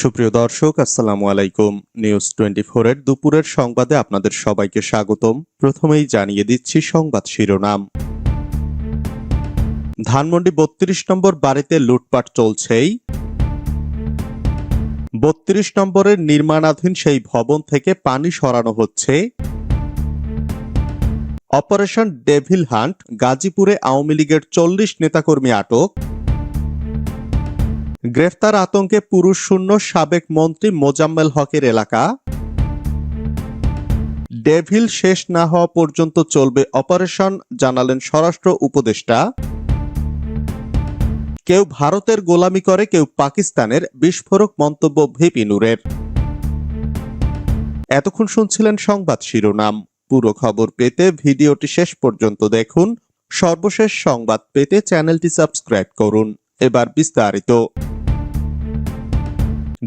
সুপ্রিয় দর্শক, আসসালামু আলাইকুম। নিউজ টোয়েন্টি এর দুপুরের সংবাদে আপনাদের সবাইকে স্বাগতম। প্রথমেই জানিয়ে দিচ্ছি সংবাদ শিরোনাম। ধানমন্ডি বত্রিশ নম্বর বাড়িতে লুটপাট চলছেই। বত্রিশ নম্বরের নির্মাণাধীন সেই ভবন থেকে পানি সরানো হচ্ছে। অপারেশন ডেভিল হান্ট, গাজীপুরে আওয়ামী লীগের চল্লিশ নেতাকর্মী আটক। গ্রেফতার আতঙ্কে পুরুষ শূন্য, সাবেক মন্ত্রী মোজাম্মেল হকের এলাকা। ডেভিল শেষ না হওয়া পর্যন্ত চলবে অপারেশন, জানালেন স্বরাষ্ট্র উপদেষ্টা। কেউ ভারতের গোলামি করে, কেউ পাকিস্তানের, বিস্ফোরক মন্তব্য ভিপি নূরের। এতক্ষণ শুনছিলেন সংবাদ শিরোনাম। পুরো খবর পেতে ভিডিওটি শেষ পর্যন্ত দেখুন। সর্বশেষ সংবাদ পেতে চ্যানেলটি সাবস্ক্রাইব করুন। এবার বিস্তারিত।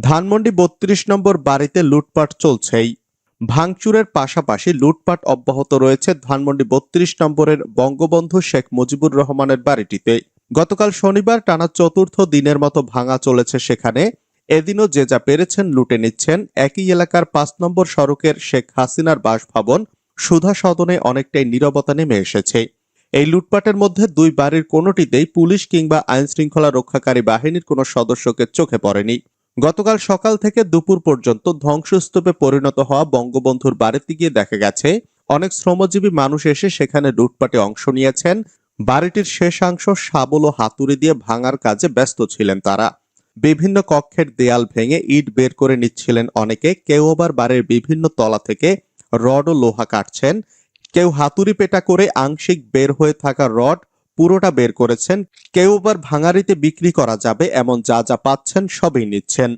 ধানমন্ডি বত্রিশ নম্বর বাড়িতে লুটপাট চলছেই। ভাঙচুরের পাশাপাশি লুটপাট অব্যাহত রয়েছে ধানমন্ডি বত্রিশ নম্বরের বঙ্গবন্ধু শেখ মুজিবুর রহমানের বাড়িটিতে। গতকাল শনিবার টানা চতুর্থ দিনের মতো ভাঙা চলেছে সেখানে। এদিনও যে যা পেরেছেন লুটে নিচ্ছেন, একই এলাকার পাঁচ নম্বর সড়কের শেখ হাসিনার বাসভবন সুধা সদনে অনেকটাই নীরবতা নেমে এসেছে। এই লুটপাটের মধ্যে দুই বাড়ির কোনোটিতেই পুলিশ কিংবা আইন শৃঙ্খলা রক্ষাকারী বাহিনীর কোনো সদস্যকে চোখে পড়েনি। গতকাল সকাল থেকে দুপুর পর্যন্ত ধ্বংসস্তূপে পরিণত হওয়া বঙ্গবন্ধুর বাড়িতে গিয়ে দেখা গেছে, অনেক শ্রমজীবী মানুষ এসে সেখানে লুটপাটে অংশ নিয়েছেন। বাড়িটির শেষাংশ শাবল ও হাতুড়ি দিয়ে ভাঙার কাজে ব্যস্ত ছিলেন তারা। বিভিন্ন কক্ষের দেয়াল ভেঙে ইট বের করে নিচ্ছিলেন অনেকে। কেউ আবার বাড়ির বিভিন্ন তলা থেকে রড ও লোহা কাটছেন। কেউ হাতুড়ি পেটা করে আংশিক বের হয়ে থাকা রড পুরোটা বের করেছেন, কেউ আবার ভাঙারিতে বিক্রি করা যাবে এমন যা যা পাচ্ছেন সবই নিচ্ছেন।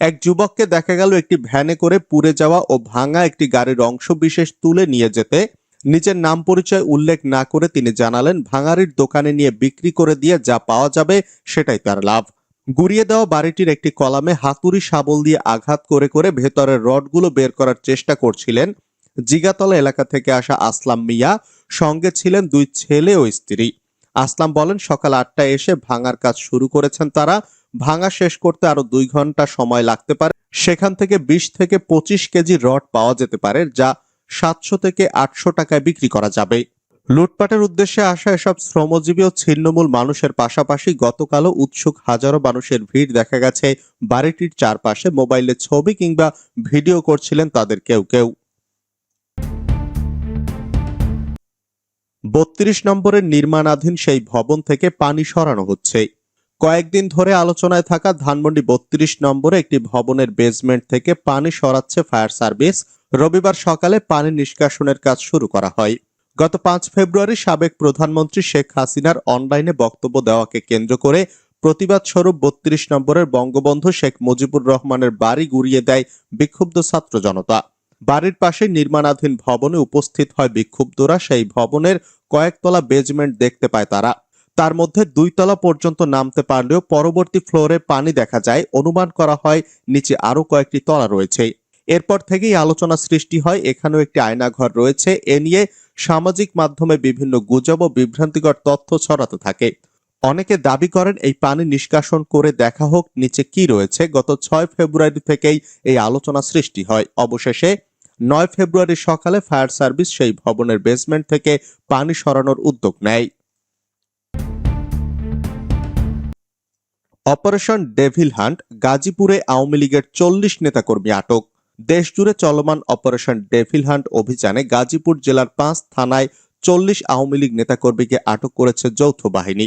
এক যুবককে দেখা গেল একটি ভ্যানে করে পুড়ে যাওয়া ও ভাঙা একটি গাড়ির অংশ বিশেষ তুলে নিয়ে যেতে। নিজের নাম পরিচয় উল্লেখ না করে তিনি জানালেন, ভাঙারির দোকানে নিয়ে বিক্রি করে দিয়ে যা পাওয়া যাবে সেটাই তার লাভ। গুড়িয়ে দেওয়া বাড়িটির একটি কলামে হাতুড়ি শাবল দিয়ে আঘাত করে করে ভেতরের রডগুলো বের করার চেষ্টা করছিলেন। জিগাতলা এলাকা থেকে আসা আসলাম মিয়া, সঙ্গে ছিলেন দুই ছেলে ও স্ত্রী। আসলাম বলেন, সকাল আটটায় এসে ভাঙার কাজ শুরু করেছেন তারা। ভাঙা শেষ করতে আরও দুই ঘণ্টা সময় লাগতে পারে। সেখান থেকে বিশ থেকে পঁচিশ কেজি রড পাওয়া যেতে পারে, যা সাতশো থেকে আটশো টাকায় বিক্রি করা যাবে। লুটপাটের উদ্দেশ্যে আসা এসব শ্রমজীবী ও ছিন্নমূল মানুষের পাশাপাশি গতকালও উৎসুক হাজারো মানুষের ভিড় দেখা গেছে। বাড়িটির চারপাশে মোবাইলে ছবি কিংবা ভিডিও করছিলেন তাদের কেউ কেউ। বত্রিশ নম্বরের নির্মাণাধীন সেই ভবন থেকে পানি সরানো হচ্ছে। কয়েকদিন ধরে আলোচনায় থাকা ধানমন্ডি বত্রিশ নম্বরে একটি ভবনের বেসমেন্ট থেকে পানি সরাচ্ছে ফায়ার সার্ভিস রবিবার সকালে পানি নিষ্কাশনের কাজ শুরু করা হয়। গত পাঁচ ফেব্রুয়ারি সাবেক প্রধানমন্ত্রী শেখ হাসিনার অনলাইনে বক্তব্য দেওয়াকে কেন্দ্র করে প্রতিবাদ স্বরূপ বত্রিশ নম্বরের বঙ্গবন্ধু শেখ মুজিবুর রহমানের বাড়ি গুড়িয়ে দেয় বিক্ষুব্ধ ছাত্র জনতা। বাড়ির পাশে নির্মাণাধীন ভবনে উপস্থিত হয় বিক্ষুব্ধরা। সেই ভবনের কয়েকতলা বেজমেন্ট দেখতে পায় তারা। তার মধ্যে দুই তলা পর্যন্ত নামতে পারলেও পরবর্তী ফ্লোরে পানি দেখা যায়। অনুমান করা হয় নিচে আরও কয়েকটি তলা রয়েছে। এরপর থেকেই আলোচনা সৃষ্টি হয়। এখানেও একটি আয়নাঘর রয়েছে। এ নিয়ে সামাজিক মাধ্যমে বিভিন্ন গুজব ও বিভ্রান্তিকর তথ্য ছড়াতে থাকে। অনেকে দাবি করেন এই পানি নিষ্কাশন করে দেখা হোক নিচে কি রয়েছে। গত ছয় ফেব্রুয়ারি থেকেই এই আলোচনা সৃষ্টি হয়। অবশেষে নয় ফেব্রুয়ারি সকালে ফায়ার সার্ভিস সেই ভবনের বেসমেন্ট থেকে পানি সরানোর উদ্যোগ নেয়। অপারেশন ডেভিল হান্ট গাজীপুরে আওয়ামী লীগের চল্লিশ নেতাকর্মী আটক। দেশজুড়ে চলমান অপারেশন ডেভিল হান্ট অভিযানে গাজীপুর জেলার পাঁচ থানায় চল্লিশ আওয়ামী লীগ নেতাকর্মীকে আটক করেছে যৌথ বাহিনী।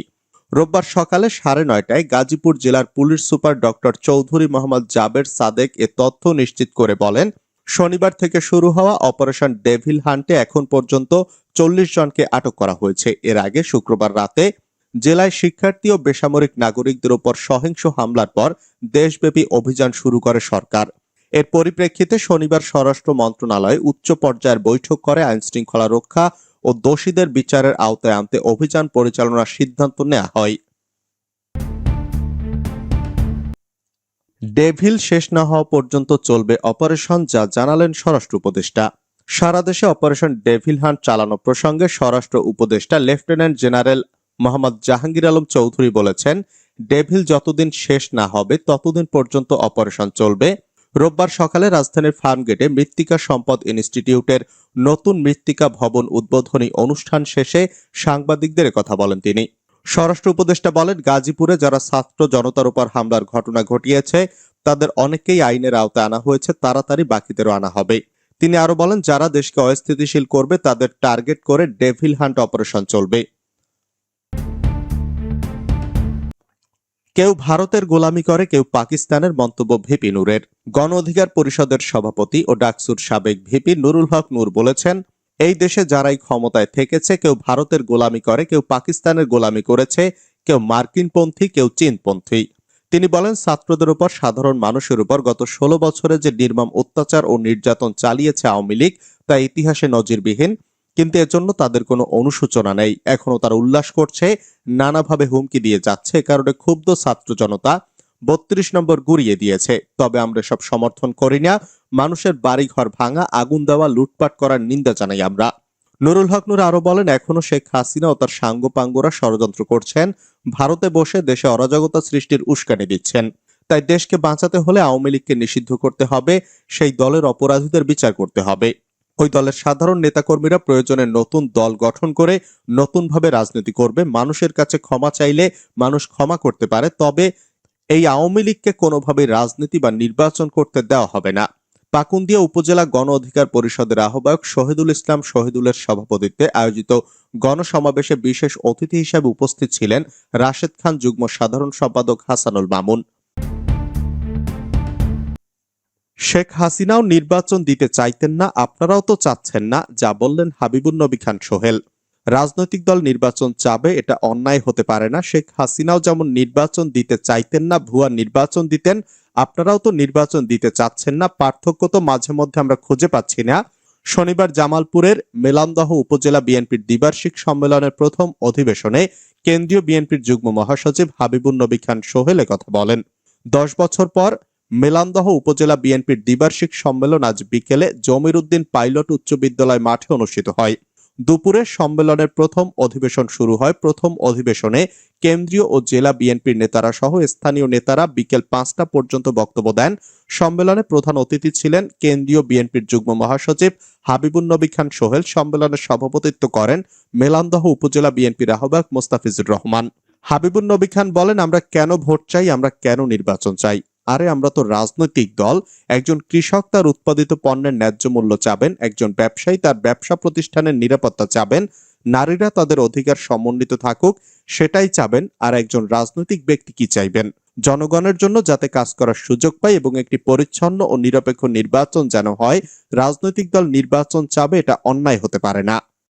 রোববার সকালে সাড়ে নয়টায় গাজীপুর জেলার police super doctor Chowdhury Mohammad Jaber Sadek এ তথ্য নিশ্চিত করে বলেন, শনিবার থেকে শুরু হওয়া অপারেশন ডেভিল হান্টে এখন পর্যন্ত চল্লিশ জনকে আটক করা হয়েছে। এর আগে শুক্রবার রাতে জেলায় শিক্ষার্থী ও বেসামরিক নাগরিকদের উপর সহিংস হামলার পর দেশব্যাপী অভিযান শুরু করে সরকার। এর পরিপ্রেক্ষিতে শনিবার স্বরাষ্ট্র মন্ত্রণালয় উচ্চ পর্যায়ের বৈঠক করে আইন শৃঙ্খলা রক্ষা ও দোষীদের বিচারের আওতায় আনতে অভিযান পরিচালনার সিদ্ধান্ত নেওয়া হয়। ডেভিল শেষ না হওয়া পর্যন্ত চলবে অপারেশন, যা জানালেন স্বরাষ্ট্র উপদেষ্টা। সারা দেশে অপারেশন ডেভিল হান্ট চালানো প্রসঙ্গে স্বরাষ্ট্র উপদেষ্টা লেফটেন্যান্ট জেনারেল মোহাম্মদ জাহাঙ্গীর আলম চৌধুরী বলেছেন, ডেভিল যতদিন শেষ না হবে, ততদিন পর্যন্ত অপারেশন চলবে। রোববার সকালে রাজধানীর ফার্মগেটে মৃত্তিকা সম্পদ ইনস্টিটিউটের নতুন মৃত্তিকা ভবন উদ্বোধনী অনুষ্ঠান শেষে সাংবাদিকদের কথা বলেন তিনি। স্বরাষ্ট্র উপদেষ্টা বলেন, গাজীপুরে যারা ছাত্র জনতার উপর হামলার ঘটনা ঘটিয়েছে, তাদের অনেকেই আইনের আওতায় আনা হয়েছে, তাড়াতাড়ি বাকিদেরও আনা হবে। তিনি আরও বলেন, যারা দেশকে অস্থিতিশীল করবে, তাদের টার্গেট করে ডেভিল হান্ট অপারেশন চলবে। কেউ ভারতের গোলামি করে, কেউ পাকিস্তানের মন্তব্য ভিপি নূরের। গণ অধিকার পরিষদের সভাপতি ও ডাকসুর সাবেক ভিপি নুরুল হক নূর বলেছেন, এই দেশে যারাই ক্ষমতায় থেকেছে, কেউ ভারতের গোলামি করে, কেউ পাকিস্তানের গোলামি করেছে, কেউ মার্কিনপন্থী, কেউ চীনপন্থী। তিনি বলেন, ছাত্রদের উপর, সাধারণ মানুষের উপর গত ষোলো বছরে যে নির্মম অত্যাচার ও নির্যাতন চালিয়েছে আওয়ামী লীগ, তা ইতিহাসে নজিরবিহীন। কিন্তু এর জন্য তাদের কোনো অনুশোচনা নেই। এখনও তারা উল্লাস করছে, নানাভাবে হুমকি দিয়ে যাচ্ছে কারণে ক্ষুব্ধ ছাত্র জনতা বত্রিশ নম্বর গুড়িয়ে দিয়েছে। তবে আমরা সব সমর্থন করি না। মানুষের বাড়িঘর ভাঙা, আগুন দেওয়া, লুটপাট করার নিন্দা জানাই আমরা। নুরুল হক নুর আরও বলেন, এখনও শেখ হাসিনা ও তার সাঙ্গপাঙ্গরা ষড়যন্ত্র করছেন। ভারতে বসে দেশে অরাজকতা সৃষ্টির উস্কানি দিচ্ছেন। তাই দেশকে বাঁচাতে হলে আওয়ামী লীগকে নিষিদ্ধ করতে হবে, সেই দলের অপরাধীদের বিচার করতে হবে। ওই দলের সাধারণ নেতাকর্মীরা প্রয়োজনে নতুন দল গঠন করে নতুনভাবে রাজনীতি করবে। মানুষের কাছে ক্ষমা চাইলে মানুষ ক্ষমা করতে পারে, তবে এই আওয়ামী লীগকে কোনোভাবে রাজনীতি বা নির্বাচন করতে দেওয়া হবে না। পাকুন্দিয়া উপজেলা গণ অধিকার পরিষদের আহ্বায়ক শহীদুল ইসলাম শহীদুলের সভাপতিত্বে আয়োজিত গণসমাবেশে বিশেষ অতিথি হিসেবে উপস্থিত ছিলেন রাশেদ খান, যুগ্ম সাধারণ সম্পাদক হাসানুল মামুন। শেখ হাসিনাও নির্বাচন দিতে চাইতেন না, আপনারাও তো চাচ্ছেন না, যা বললেন হাবিবুন নবী খান সোহেল। রাজনৈতিক দল নির্বাচন চাবে, এটা অন্যায় হতে পারে না। শেখ হাসিনাও যেমন নির্বাচন দিতে চাইতেন না, ভুয়া নির্বাচন দিতেন, আপনারাও তো নির্বাচন দিতে চাচ্ছেন না, পার্থক্য তো মাঝে মধ্যে আমরা খুঁজে পাচ্ছি না। শনিবার জামালপুরের মেলান্দহ উপজেলা বিএনপির দ্বিবার্ষিক সম্মেলনের প্রথম অধিবেশনে কেন্দ্রীয় বিএনপির যুগ্ম মহাসচিব হাবিবুন নবী খান সোহেল কথা বলেন। দশ বছর পর মেলান্দহ উপজেলা বিএনপির দ্বিবার্ষিক সম্মেলন আজ বিকেলে জমির উদ্দিন পাইলট উচ্চ বিদ্যালয় মাঠে অনুষ্ঠিত হয়। দুপুরে সম্মেলনের প্রথম অধিবেশন শুরু হয়। প্রথম অধিবেশনে কেন্দ্রীয় ও জেলা বিএনপির নেতারা সহ স্থানীয় নেতারা বিকেল পাঁচটা পর্যন্ত বক্তব্য দেন। সম্মেলনে প্রধান অতিথি ছিলেন কেন্দ্রীয় বিএনপির যুগ্ম মহাসচিব হাবিবুন নবী খান সোহেল। সম্মেলনে সভাপতিত্ব করেন মেলান্দহ উপজেলা বিএনপির আহ্বায়ক মোস্তাফিজুর রহমান। হাবিবুন নবী খান বলেন, আমরা কেন ভোট চাই? আমরা কেন নির্বাচন চাই? আরে আমরা তো রাজনৈতিক দল। একজন কৃষক তার উৎপাদিত পণ্যের ন্যায্য মূল্য চাবেন, একজন ব্যবসায়ী তার ব্যবসা প্রতিষ্ঠানের নিরাপত্তা চাবেন, নারীরা তাদের অধিকার সমন্বিত থাকুক, সেটাই চাবেন, আর একজন রাজনৈতিক ব্যক্তি কি চাইবেন? জনগণের জন্য যাতে কাজ করার সুযোগ পায় এবং একটি পরিচ্ছন্ন ও নিরপেক্ষ নির্বাচন যেন হয়, রাজনৈতিক দল নির্বাচন চাবে এটা অন্যায় হতে পারে না।